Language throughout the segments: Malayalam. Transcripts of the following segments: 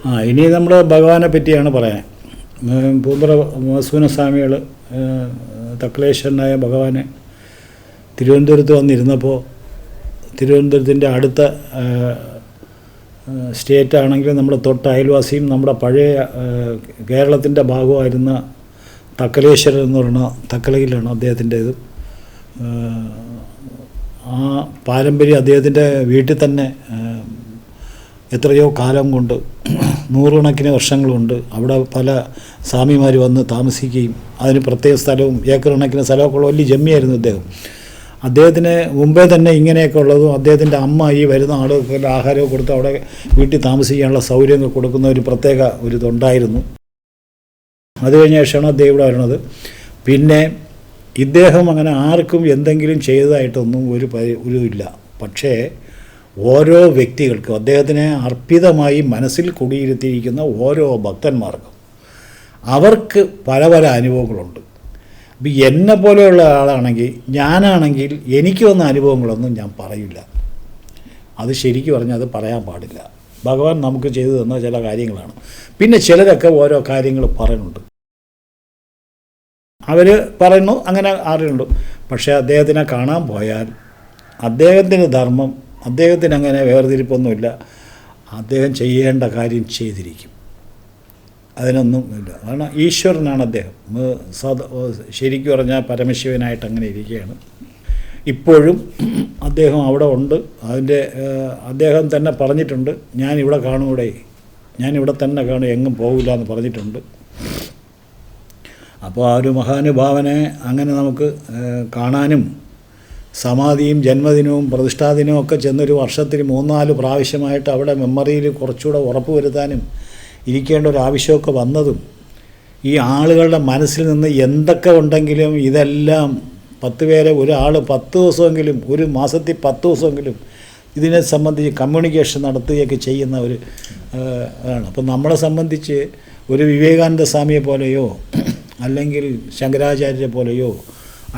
ആ ഇനി നമ്മൾ ഭഗവാനെ പറ്റിയാണ് പറയാൻ. പൂമ്പ്ര മസൂനസ്വാമികൾ തക്ലേശ്വരനായ ഭഗവാനെ തിരുവനന്തപുരത്ത് വന്നിരുന്നപ്പോൾ തിരുവനന്തപുരത്തിന്റെ അടുത്ത സ്റ്റേറ്റ് ആണെങ്കിലും നമ്മുടെ തൊട്ട് അയൽവാസിയും നമ്മുടെ പഴയ കേരളത്തിന്റെ ഭാഗമായിരുന്ന തക്കലേശ്വരൻ എന്ന് പറയുന്ന തക്കലയിലാണ് അദ്ദേഹത്തിന്റേത്. ആ പാരമ്പര്യം അദ്ദേഹത്തിന്റെ വീട്ടിൽ തന്നെ എത്രയോ കാലം കൊണ്ട് നൂറുകണക്കിന് വർഷങ്ങൾ കൊണ്ട് അവിടെ പല സ്വാമിമാർ വന്ന് താമസിക്കുകയും അതിന് പ്രത്യേക സ്ഥലവും ഏക്കർ കണക്കിന് സ്ഥലമൊക്കെ വലിയ ജമ്മിയായിരുന്നു അദ്ദേഹം അദ്ദേഹത്തിന് മുമ്പേ തന്നെ ഇങ്ങനെയൊക്കെ ഉള്ളതും അദ്ദേഹത്തിന്റെ അമ്മ ഈ വരുന്ന ആളുകൾക്ക് ആഹാരം കൊടുത്ത് അവിടെ വീട്ടിൽ താമസിക്കാനുള്ള സൗകര്യങ്ങൾ കൊടുക്കുന്ന ഒരു പ്രത്യേക ഒരു ഇതുണ്ടായിരുന്നു. അത് കഴിഞ്ഞ ശേഷമാണ് അദ്ദേഹം ഇവിടെ വരുന്നത് പിന്നെ ഇദ്ദേഹം അങ്ങനെ ആർക്കും എന്തെങ്കിലും ചെയ്തതായിട്ടൊന്നും ഒരു ഒരു ഇല്ല. പക്ഷേ ഓരോ വ്യക്തികൾക്കും അദ്ദേഹത്തിനെ അർപ്പിതമായി മനസ്സിൽ കുടിയിരുത്തിയിരിക്കുന്ന ഓരോ ഭക്തന്മാർക്കും അവർക്ക് പല പല അനുഭവങ്ങളുണ്ട്. ഇപ്പം എന്നെ പോലെയുള്ള ആളാണെങ്കിൽ ഞാനാണെങ്കിൽ എനിക്ക് വന്ന അനുഭവങ്ങളൊന്നും ഞാൻ പറയില്ല. അത് ശരിക്കും പറഞ്ഞാൽ അത് പറയാൻ പാടില്ല. ഭഗവാൻ നമുക്ക് ചെയ്തു തന്ന ചില കാര്യങ്ങളാണ്. പിന്നെ ചിലരൊക്കെ ഓരോ കാര്യങ്ങൾ പറയുന്നുണ്ട്. അവർ പറയുന്നു അങ്ങനെ അറിയുന്നുണ്ട്. പക്ഷേ അദ്ദേഹത്തിനെ കാണാൻ പോയാൽ അദ്ദേഹത്തിന് ധർമ്മം അദ്ദേഹത്തിന് അങ്ങനെ വേർതിരിപ്പൊന്നുമില്ല. അദ്ദേഹം ചെയ്യേണ്ട കാര്യം ചെയ്തിരിക്കും. അതിനൊന്നും ഇല്ല. കാരണം ഈശ്വരനാണ് അദ്ദേഹം. സദ ശരിക്കും പറഞ്ഞാൽ പരമശിവനായിട്ട് അങ്ങനെ ഇരിക്കുകയാണ്. ഇപ്പോഴും അദ്ദേഹം അവിടെ ഉണ്ട്. അതിന്റെ അദ്ദേഹം തന്നെ പറഞ്ഞിട്ടുണ്ട് ഞാൻ ഇവിടെ കാണൂടെ ഞാൻ ഇവിടെ തന്നെ കാണും എങ്ങും പോകില്ല എന്ന് പറഞ്ഞിട്ടുണ്ട്. അപ്പോൾ ആ ഒരു മഹാനുഭാവനെ അങ്ങനെ നമുക്ക് കാണാനും സമാധിയും ജന്മദിനവും പ്രതിഷ്ഠാദിനവും ഒക്കെ ചെന്നൊരു വർഷത്തിൽ മൂന്നാൽ പ്രാവശ്യമായിട്ട് അവിടെ മെമ്മറിയിൽ കുറച്ചുകൂടെ ഉറപ്പ് വരുത്താനും ഇരിക്കേണ്ട ഒരു ആവശ്യമൊക്കെ വന്നതും ഈ ആളുകളുടെ മനസ്സിൽ നിന്ന് എന്തൊക്കെ ഉണ്ടെങ്കിലും ഇതെല്ലാം പത്ത് പേരെ ഒരാൾ പത്ത് ദിവസമെങ്കിലും ഒരു മാസത്തിൽ പത്ത് ദിവസമെങ്കിലും ഇതിനെ സംബന്ധിച്ച് കമ്മ്യൂണിക്കേഷൻ നടത്തുകയൊക്കെ ചെയ്യുന്ന ഒരു ആണ്. അപ്പം നമ്മളെ സംബന്ധിച്ച് ഒരു വിവേകാനന്ദ സ്വാമിയെ പോലെയോ അല്ലെങ്കിൽ ശങ്കരാചാര്യരെ പോലെയോ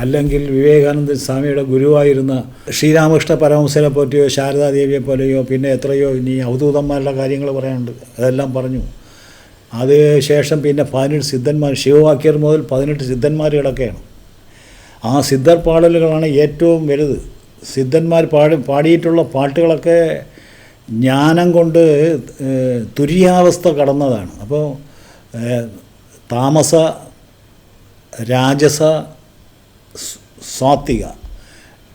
അല്ലെങ്കിൽ വിവേകാനന്ദ സ്വാമിയുടെ ഗുരുവായിരുന്ന ശ്രീരാമകൃഷ്ണ പരമഹംസനെ പറ്റിയോ ശാരദാദേവിയെ പോലെയോ പിന്നെ എത്രയോ ഇനി അവധൂതന്മാരുടെ കാര്യങ്ങൾ പറയാനുണ്ട്. അതെല്ലാം പറഞ്ഞു. അത് ശേഷം പിന്നെ പതിനെട്ട് സിദ്ധന്മാർ ശിവവാക്യർ മുതൽ പതിനെട്ട് സിദ്ധന്മാരുകളൊക്കെയാണ്. ആ സിദ്ധർ പാടലുകളാണ് ഏറ്റവും വലുത്. സിദ്ധന്മാർ പാടി പാടിയിട്ടുള്ള പാട്ടുകളൊക്കെ ജ്ഞാനം കൊണ്ട് തുര്യാവസ്ഥ കടന്നതാണ്. അപ്പോൾ താമസ രാജസ സ്- സാത്വിക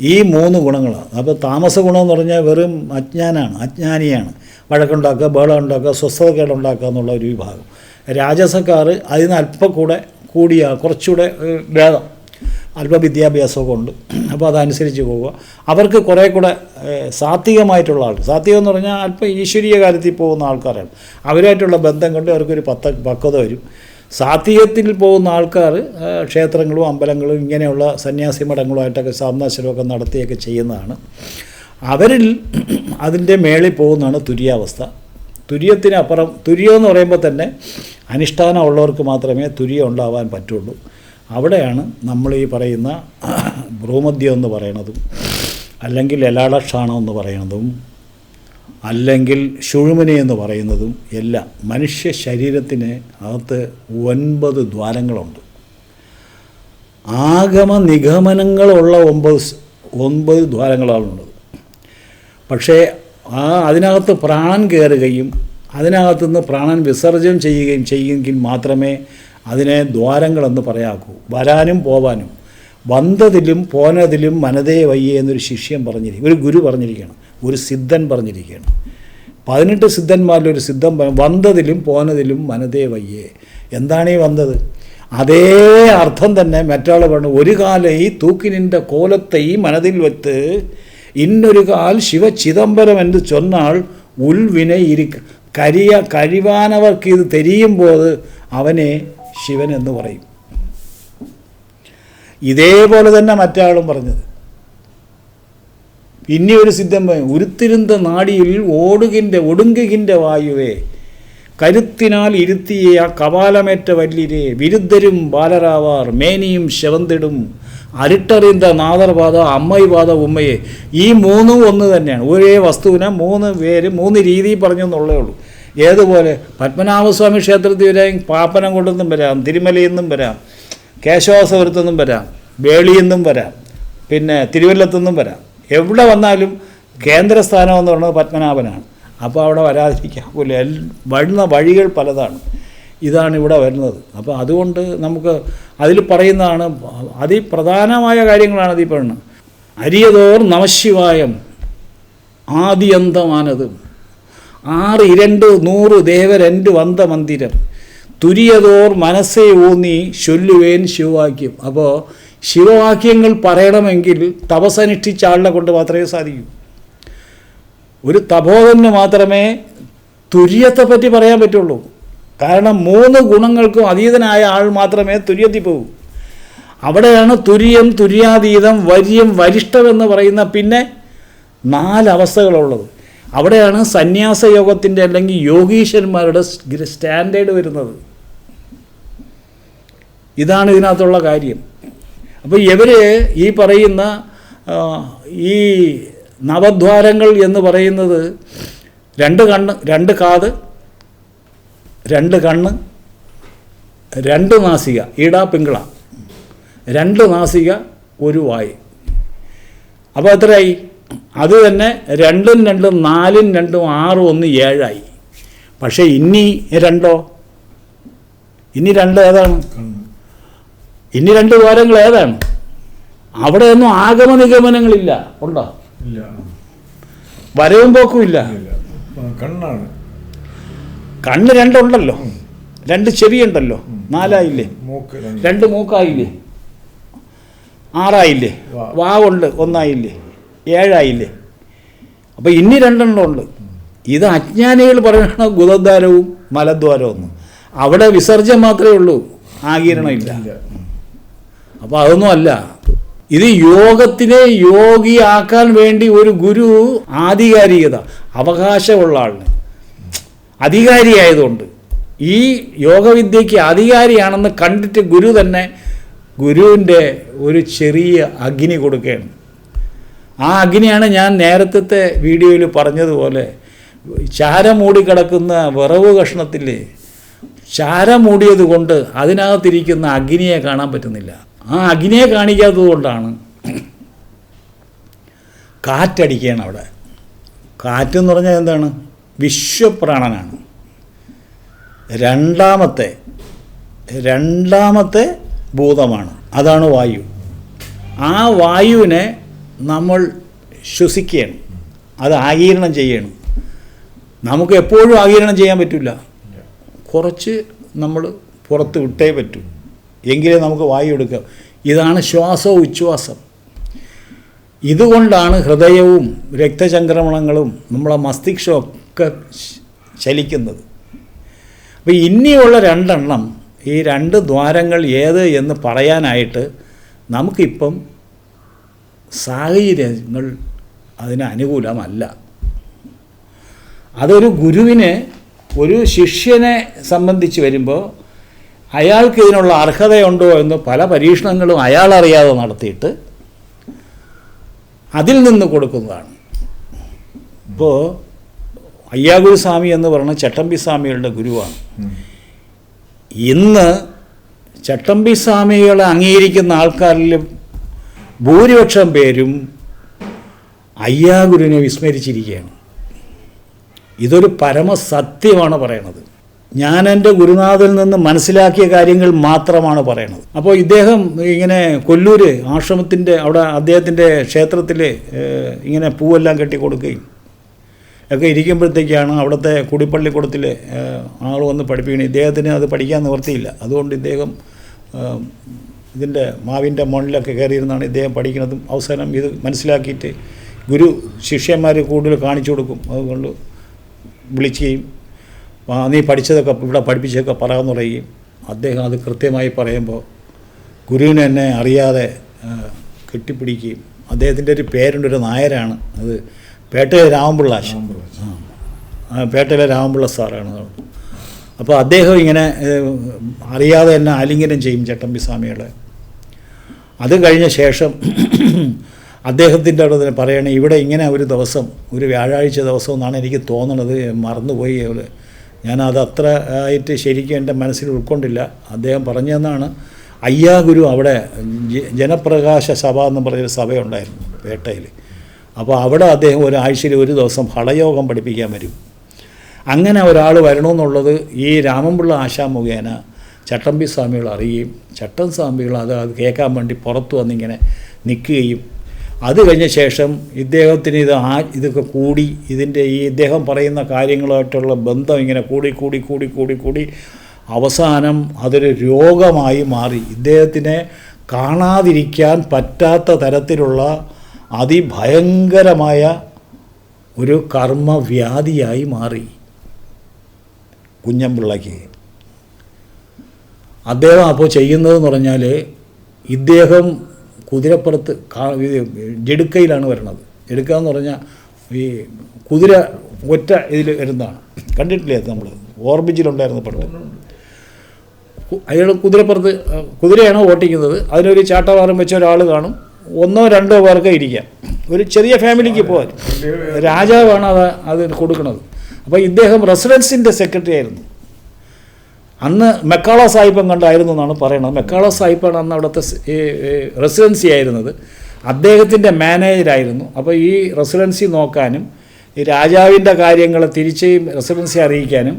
ഈ മൂന്ന് ഗുണങ്ങളാണ്. അപ്പോൾ താമസ ഗുണം എന്ന് പറഞ്ഞാൽ വെറും അജ്ഞാനാണ് അജ്ഞാനിയാണ്. വഴക്കുണ്ടാക്കുക ബഹളം ഉണ്ടാക്കുക എന്നുള്ള ഒരു വിഭാഗം. രാജസക്കാർ അതിന് അല്പം കൂടെ കൂടിയ കുറച്ചുകൂടെ ഭേദം. അല്പ വിദ്യാഭ്യാസമൊക്കെ ഉണ്ട്. അപ്പോൾ അതനുസരിച്ച് പോവുക അവർക്ക് കുറേ കൂടെ സാത്വികമായിട്ടുള്ള ആൾ സാത്വികം എന്ന് പറഞ്ഞാൽ അല്പം ഈശ്വരീയ കാര്യത്തിൽ പോകുന്ന ആൾക്കാരാണ്. അവരായിട്ടുള്ള ബന്ധം കൊണ്ട് അവർക്കൊരു പത്ത പക്വത വരും. സാത്വികത്തിൽ പോകുന്ന ആൾക്കാർ ക്ഷേത്രങ്ങളും അമ്പലങ്ങളും ഇങ്ങനെയുള്ള സന്യാസി മഠങ്ങളുമായിട്ടൊക്കെ സന്ദർശനമൊക്കെ നടത്തിയൊക്കെ ചെയ്യുന്നതാണ്. അവരിൽ അതിന്റെ മേളിൽ പോകുന്നതാണ് തുര്യാവസ്ഥ. തുര്യത്തിനപ്പുറം തുര്യം എന്ന് പറയുമ്പോൾ തന്നെ അനുഷ്ഠാനം ഉള്ളവർക്ക് മാത്രമേ തുര്യം ഉണ്ടാവാൻ പറ്റുള്ളൂ. അവിടെയാണ് നമ്മൾ ഈ പറയുന്ന ഭ്രൂമദ്യം എന്ന് പറയണതും അല്ലെങ്കിൽ എലാളക്ഷാണം എന്ന് പറയണതും അല്ലെങ്കിൽ ശുഴുമനി എന്ന് പറയുന്നതും എല്ലാം മനുഷ്യ ശരീരത്തിന് അകത്ത് ഒൻപത് ദ്വാരങ്ങളുണ്ട്. ആഗമ നിഗമനങ്ങളുള്ള ഒമ്പത് ഒൻപത് ദ്വാരങ്ങളാണുള്ളത്. പക്ഷേ ആ അതിനകത്ത് പ്രാണൻ കയറുകയും അതിനകത്തു നിന്ന് പ്രാണൻ വിസർജനം ചെയ്യുകയും ചെയ്യുമെങ്കിൽ മാത്രമേ അതിനെ ദ്വാരങ്ങളെന്ന് പറയാക്കൂ വരാനും പോവാനും. വന്നതിലും പോനതിലും മനതേ വയ്യേ എന്നൊരു ശിഷ്യം പറഞ്ഞിരിക്കും ഒരു ഗുരു പറഞ്ഞിരിക്കുകയാണ് ഒരു സിദ്ധൻ പറഞ്ഞിരിക്കുകയാണ്. പതിനെട്ട് സിദ്ധന്മാരിൽ ഒരു സിദ്ധൻ വന്നതിലും പോനതിലും മനതേ വയ്യേ. എന്താണ് ഈ വന്നത്? അതേ അർത്ഥം തന്നെ മറ്റാൾ പറഞ്ഞു ഒരു കാല ഈ തൂക്കിനിന്റെ കോലത്തെ മനതിൽ വെത്ത് ഇന്നൊരു കാൽ ശിവ ചിദംബരം എന്ന് ചൊന്നാൾ ഉൽവിനെ ഇരിക്ക കരിയ കഴിവാനവർക്ക് ഇത് തെരിയുമ്പോൾ അവനെ ശിവൻ എന്ന് പറയും. ഇതേപോലെ തന്നെ മറ്റാളും പറഞ്ഞത്. ഇനി ഒരു സിദ്ധമേ ഉരുത്തിരുന്ന നാടിയിൽ ഓടുകിന്റെ ഒടുങ്കുകിന്റെ വായുവേ കരുത്തിനാൽ ഇരുത്തിയ കപാലമേറ്റ വല്ലിരെ വിരുദ്ധരും ബാലരാവാർ മേനിയും ശവന്തിടും അരിട്ടറിന്ത നാദർവാദ അമ്മയിപാത ഉമ്മയെ. ഈ മൂന്നും ഒന്ന് തന്നെയാണ്. ഒരേ വസ്തുവിനെ മൂന്ന് പേര് മൂന്ന് രീതിയിൽ പറഞ്ഞു എന്നുള്ളേ ഉള്ളൂ. ഏതുപോലെ? പത്മനാഭസ്വാമി ക്ഷേത്രത്തിൽ വരാം പാപ്പനം കൊണ്ടെന്നും വരാം തിരുമലയിൽ നിന്നും വരാം കേശവാസപുരത്തു നിന്നും വരാം വേളിയിൽ നിന്നും വരാം പിന്നെ തിരുവല്ലത്തു നിന്നും വരാം. എവിടെ വന്നാലും കേന്ദ്രസ്ഥാനം എന്ന് പറയുന്നത് പത്മനാഭനാണ്. അപ്പോൾ അവിടെ വരാതിരിക്കാൻ പോലും എൽ വരുന്ന വഴികൾ പലതാണ്. ഇതാണ് ഇവിടെ വരുന്നത്. അപ്പോൾ അതുകൊണ്ട് നമുക്ക് അതിൽ പറയുന്നതാണ് അതിപ്രധാനമായ കാര്യങ്ങളാണ് അതിൽ പറയുന്നത്. അരിയതോർ നമശിവായം ആദിയന്തമാനതും. ആറ് ഇരണ്ട് നൂറ് ദേവരണ്ട് വന്ത മന്ദിരം. തുരിയതോർ മനസ്സേ ഊന്നി ചൊല്ലുവേൻ ശിവവാക്യം. അപ്പോൾ ശിവവാക്യങ്ങൾ പറയണമെങ്കിൽ തപസനുഷ്ഠിച്ച ആളിനെ കൊണ്ട് മാത്രമേ സാധിക്കൂ. ഒരു തപോധന് മാത്രമേ തുര്യത്തെ പറ്റി പറയാൻ പറ്റുള്ളൂ. കാരണം മൂന്ന് ഗുണങ്ങൾക്കും അതീതനായ ആൾ മാത്രമേ തുര്യത്തിൽ പോകൂ. അവിടെയാണ് തുര്യം തുര്യാതീതം വര്യം വരിഷ്ഠം എന്ന് പറയുന്ന പിന്നെ നാലവസ്ഥകളുള്ളത്. അവിടെയാണ് സന്യാസ യോഗത്തിന്റെ അല്ലെങ്കിൽ യോഗീശ്വരന്മാരുടെ സ്റ്റാൻഡേർഡ് വരുന്നത്. ഇതാണ് ഇതിനകത്തുള്ള കാര്യം. അപ്പോൾ ഇവർ ഈ പറയുന്ന ഈ നവദ്വാരങ്ങൾ എന്ന് പറയുന്നത് രണ്ട് കണ്ണ് രണ്ട് കാത് രണ്ട് കണ്ണ് രണ്ട് നാസിക ഈടാ പിങ്കള. രണ്ട് നാസിക ഒരു വായി. അപ്പോൾ എത്രയായി? അത് തന്നെ രണ്ടും രണ്ടും നാലും രണ്ടും ആറും ഒന്ന് ഏഴായി. പക്ഷേ ഇനി രണ്ടോ? ഇനി രണ്ട് ഏതാണ്? ഇനി രണ്ട് ദ്വാരങ്ങൾ ഏതാണ്? അവിടെയൊന്നും ആഗമ നിഗമനങ്ങളില്ല ഉണ്ടോ വരവും പോക്കും ഇല്ല. കണ്ണാണ്. കണ്ണ് രണ്ടുണ്ടല്ലോ. രണ്ട് ചെവിയുണ്ടല്ലോ. നാലായില്ലേ? രണ്ട്. മൂക്കായില്ലേ? ആറായില്ലേ. വാവുണ്ട് ഒന്നായില്ലേ? ഏഴായില്ലേ? അപ്പോൾ ഇനി രണ്ടെണ്ണം ഉണ്ട്. ഇത് അജ്ഞാനികൾ പറയണ ഗുദദ്വാരവും മലദ്വാരവും ഒന്നും. അവിടെ വിസർജ്യം മാത്രമേ ഉള്ളൂ. ആകിരണമില്ല. ഇല്ല. അപ്പോൾ അതൊന്നും അല്ല. ഇത് യോഗത്തിനെ യോഗിയാക്കാൻ വേണ്ടി ഒരു ഗുരു ആധികാരികത അവകാശമുള്ള ആളിന്. അധികാരിയായതുകൊണ്ട്. ഈ യോഗവിദ്യയ്ക്ക് അധികാരിയാണെന്ന് കണ്ടിട്ട് ഗുരു തന്നെ ഗുരുവിന്റെ ഒരു ചെറിയ അഗ്നി കൊടുക്കുകയാണ്. ആ അഗ്നിയാണ് ഞാൻ നേരത്തെ വീഡിയോയിൽ പറഞ്ഞതുപോലെ ചാര മൂടിക്കിടക്കുന്ന വിറവ് കഷ്ണത്തിൽ ചാര മൂടിയത് കൊണ്ട് അതിനകത്തിരിക്കുന്ന അഗ്നിയെ കാണാൻ പറ്റുന്നില്ല. ആ അഗ്നിയെ കാണിക്കാത്തത് കൊണ്ടാണ് കാറ്റടിക്കുകയാണ് അവിടെ. കാറ്റെന്ന് പറഞ്ഞാൽ എന്താണ്? വിശ്വപ്രാണനാണ്. രണ്ടാമത്തെ രണ്ടാമത്തെ ഭൂതമാണ്. അതാണ് വായു. ആ വായുവിനെ നമ്മൾ ശ്വസിക്കുകയാണ്. അത് ആകീരണം ചെയ്യണം നമുക്ക് എപ്പോഴും ആകീരണം ചെയ്യാൻ പറ്റില്ല. കുറച്ച് നമ്മൾ പുറത്ത് വിട്ടേ പറ്റൂ. എങ്കിലേ നമുക്ക് വായു എടുക്കാം. ഇതാണ് ശ്വാസവും ഉച്ഛ്വാസം. ഇതുകൊണ്ടാണ് ഹൃദയവും രക്തചംക്രമണങ്ങളും നമ്മളെ മസ്തിഷ്കം ഒക്കെ ചലിക്കുന്നത് അപ്പോൾ ഇനിയുള്ള രണ്ടെണ്ണം ഈ രണ്ട് ദ്വാരങ്ങൾ ഏത് എന്ന് പറയാനായിട്ട് നമുക്കിപ്പം സാഹചര്യങ്ങൾ അതിന് അനുകൂലമല്ല. അതൊരു ഗുരുവിനെ ഒരു ശിഷ്യനെ സംബന്ധിച്ച് വരുമ്പോൾ അയാൾക്ക് ഇതിനുള്ള അർഹതയുണ്ടോ എന്ന് പല പരീക്ഷണങ്ങളും അയാൾ അറിയാതെ നടത്തിയിട്ട് അതിൽ നിന്ന് കൊടുക്കുന്നതാണ്. ഇപ്പോൾ അയ്യാഗുരുസ്വാമി എന്ന് പറയുന്ന ചട്ടമ്പി സ്വാമികളുടെ ഗുരുവാണ്. ഇന്ന് ചട്ടമ്പി സ്വാമികളെ അംഗീകരിക്കുന്ന ആൾക്കാരിൽ ഭൂരിപക്ഷം പേരും അയ്യാഗുരുവിനെ വിസ്മരിച്ചിരിക്കുകയാണ്. ഇതൊരു പരമസത്യമാണ് പറയണത്. ഞാൻ എന്റെ ഗുരുനാഥിൽ നിന്ന് മനസ്സിലാക്കിയ കാര്യങ്ങൾ മാത്രമാണ് പറയണത്. അപ്പോൾ ഇദ്ദേഹം ഇങ്ങനെ കൊല്ലൂർ ആശ്രമത്തിന്റെ അവിടെ അദ്ദേഹത്തിന്റെ ക്ഷേത്രത്തിൽ ഇങ്ങനെ പൂവെല്ലാം കെട്ടി കൊടുക്കുകയും ഒക്കെ ഇരിക്കുമ്പോഴത്തേക്കാണ് അവിടുത്തെ കുടിപ്പള്ളിക്കൂടത്തിൽ ആൾ വന്ന് പഠിപ്പിക്കണം. ഇദ്ദേഹത്തിന് അത് പഠിക്കാൻ നിവർത്തിയില്ല അതുകൊണ്ട് ഇദ്ദേഹം ഇതിന്റെ മാവിന്റെ മണ്ണിലൊക്കെ കയറിയിരുന്നാണ് ഇദ്ദേഹം പഠിക്കുന്നതും അവസാനം ഇത് മനസ്സിലാക്കിയിട്ട് ഗുരു ശിഷ്യന്മാർ കൂടുതൽ കാണിച്ചു കൊടുക്കും. അതുകൊണ്ട് വിളിക്കുകയും "ആ, നീ പഠിച്ചതൊക്കെ ഇവിടെ പഠിപ്പിച്ചതൊക്കെ പറയാമെന്ന് പറയുകയും അദ്ദേഹം അത് കൃത്യമായി പറയുമ്പോൾ ഗുരുവിനെ എന്നെ അറിയാതെ കെട്ടിപ്പിടിക്കുകയും അദ്ദേഹത്തിന്റെ ഒരു പേരുണ്ട് ഒരു നായരാണ് അത് പേട്ടയിലെ രാമപിള്ള പേട്ടയിലെ രാമപിള്ള സാറാണ്. അപ്പോൾ അദ്ദേഹം ഇങ്ങനെ അറിയാതെ തന്നെ ആലിംഗനം ചെയ്യും ചട്ടമ്പി സ്വാമികളെ അത് കഴിഞ്ഞ ശേഷം അദ്ദേഹത്തിന്റെ അവിടെ തന്നെ പറയണേ ഇവിടെ ഇങ്ങനെ ഒരു ദിവസം ഒരു വ്യാഴാഴ്ച ദിവസം എന്നാണ് എനിക്ക് തോന്നുന്നത് മറന്നുപോയി. ഞാനത് അത്ര ആയിട്ട് ശരിക്കും എന്റെ മനസ്സിൽ ഉൾക്കൊണ്ടില്ല. അദ്ദേഹം പറഞ്ഞതെന്നാണ്. അയ്യാഗുരു അവിടെ ജനപ്രകാശ സഭ എന്ന് പറഞ്ഞൊരു സഭയുണ്ടായിരുന്നു പേട്ടയിൽ അപ്പോൾ അവിടെ അദ്ദേഹം ഒരാഴ്ചയിൽ ഒരു ദിവസം ഹളയോഗം പഠിപ്പിക്കാൻ വരും. അങ്ങനെ ഒരാൾ വരണമെന്നുള്ളത് ഈ രാമൻപിള്ള ആശാ മുഖേന ചട്ടമ്പി സ്വാമികൾ അറിയുകയും ചട്ടം സ്വാമികൾ അത് അത് കേൾക്കാൻ വേണ്ടി പുറത്തു വന്നിങ്ങനെ നിൽക്കുകയും അത് കഴിഞ്ഞ ശേഷം ഇദ്ദേഹത്തിന് ഇത് ആ ഇതൊക്കെ കൂടി ഇതിന്റെ ഈ ഇദ്ദേഹം പറയുന്ന കാര്യങ്ങളുമായിട്ടുള്ള ബന്ധം ഇങ്ങനെ കൂടി കൂടി കൂടി കൂടി കൂടി അവസാനം അതൊരു രോഗമായി മാറി. ഇദ്ദേഹത്തിനെ കാണാതിരിക്കാൻ പറ്റാത്ത തരത്തിലുള്ള അതിഭയങ്കരമായ ഒരു കർമ്മവ്യാധിയായി മാറി. കുഞ്ഞമ്പിള്ളയ്ക്ക്. അദ്ദേഹം അപ്പോൾ ചെയ്യുന്നതെന്ന് പറഞ്ഞാൽ ഇദ്ദേഹം കുതിരപ്പുറത്ത് കാ- വരണത്. ജെടുക്ക എന്ന് പറഞ്ഞാൽ ഈ കുതിര ഒറ്റ ഇതിൽ വരുന്നതാണ്. കണ്ടിട്ടില്ലേ അത് നമ്മൾ ഓർബിജിലുണ്ടായിരുന്ന പണ്ട് അയാൾ കുതിരപ്പുറത്ത് കുതിരയാണ് ഓട്ടിക്കുന്നത്? അതിനൊരു ചാട്ടവാറും വെച്ച ഒരാൾ കാണും. ഒന്നോ രണ്ടോ പേർക്ക് ഇരിക്കാം. ഒരു ചെറിയ ഫാമിലിക്ക് പോകാൻ രാജാവാണ് അത് അത് കൊടുക്കുന്നത് അപ്പോൾ ഇദ്ദേഹം റെസിഡൻസിന്റെ സെക്രട്ടറി ആയിരുന്നു. അന്ന് മെക്കാള സാഹിബം കണ്ടായിരുന്നു എന്നാണ് പറയുന്നത് മെക്കാള സാഹിബാണ് അന്ന് അവിടുത്തെ റെസിഡൻസി ആയിരുന്നത്. അദ്ദേഹത്തിന്റെ മാനേജരായിരുന്നു. അപ്പോൾ ഈ റെസിഡൻസി നോക്കാനും ഈ രാജാവിന്റെ കാര്യങ്ങൾ തിരിച്ച് റെസിഡൻസി അറിയിക്കാനും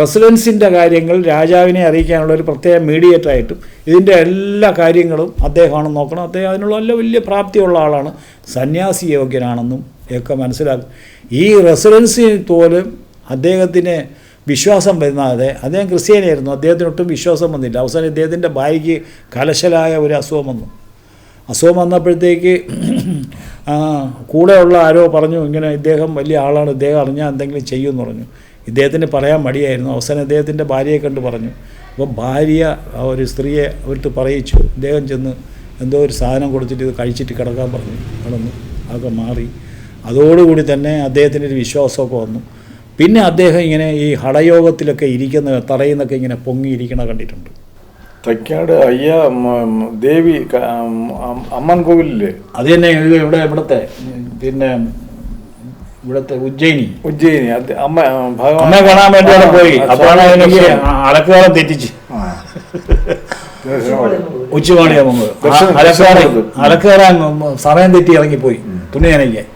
റെസിഡൻസിന്റെ കാര്യങ്ങൾ രാജാവിനെ അറിയിക്കാനുള്ള ഒരു പ്രത്യേക മീഡിയേറ്ററായിട്ടും ഇതിന്റെ എല്ലാ കാര്യങ്ങളും അദ്ദേഹമാണ് നോക്കണം. അദ്ദേഹം അതിനുള്ള നല്ല വലിയ പ്രാപ്തിയുള്ള ആളാണ്. സന്യാസി യോഗ്യനാണെന്നും ഒക്കെ മനസ്സിലാക്കും. ഈ റെസിഡൻസി പോലും അദ്ദേഹത്തിന് വിശ്വാസം വരുന്നാതെ അദ്ദേഹം ക്രിസ്ത്യാനിയായിരുന്നു. അദ്ദേഹത്തിന് ഒട്ടും വിശ്വാസം വന്നില്ല. അവസാനം ഇദ്ദേഹത്തിന്റെ ഭാര്യയ്ക്ക് കലശലായ ഒരു അസുഖം വന്നു. അസുഖം വന്നപ്പോഴത്തേക്ക് കൂടെയുള്ള ആരോ പറഞ്ഞു ഇങ്ങനെ ഇദ്ദേഹം വലിയ ആളാണ്. ഇദ്ദേഹം അറിഞ്ഞാൽ എന്തെങ്കിലും ചെയ്യുമെന്ന് പറഞ്ഞു. ഇദ്ദേഹത്തിന് പറയാൻ മടിയായിരുന്നു. അവസാനം ഇദ്ദേഹത്തിന്റെ ഭാര്യയെ കണ്ട് പറഞ്ഞു. അപ്പോൾ ഭാര്യ ഒരു സ്ത്രീയെ വിട്ട് പറയിച്ചു. ഇദ്ദേഹം ചെന്ന് എന്തോ ഒരു സാധനം കൊടുത്തിട്ട് ഇത് കഴിച്ചിട്ട് കിടക്കാൻ പറഞ്ഞു. കിടന്നു അതൊക്കെ മാറി. അതോടുകൂടി തന്നെ അദ്ദേഹത്തിന്റെ ഒരു വിശ്വാസമൊക്കെ വന്നു. പിന്നെ അദ്ദേഹം ഇങ്ങനെ ഈ ഹടയോഗത്തിലൊക്കെ ഇരിക്കുന്ന തറയിന്നൊക്കെ ഇങ്ങനെ പൊങ്ങിയിരിക്കണ കണ്ടിട്ടുണ്ട്. തൈക്കാട് അയ്യ ദേവി അമ്മൻ കോവിലില്ലേ? അത് തന്നെ ഇവിടെ ഇവിടുത്തെ പിന്നെ ഇവിടുത്തെ ഉജ്ജയിനി. ഉജ്ജയിനി അമ്മ അമ്മയെ കാണാൻ വേണ്ടി അവിടെ പോയി. അപ്പോഴാണ് എനിക്ക് അലക്കുകാലം തെറ്റിച്ച്. ഉച്ചവാണി അമ്മ അലക്കാറ ദർശനം സമയം തെറ്റി ഇറങ്ങിപ്പോയി. തുണി നനയ്ക്കാൻ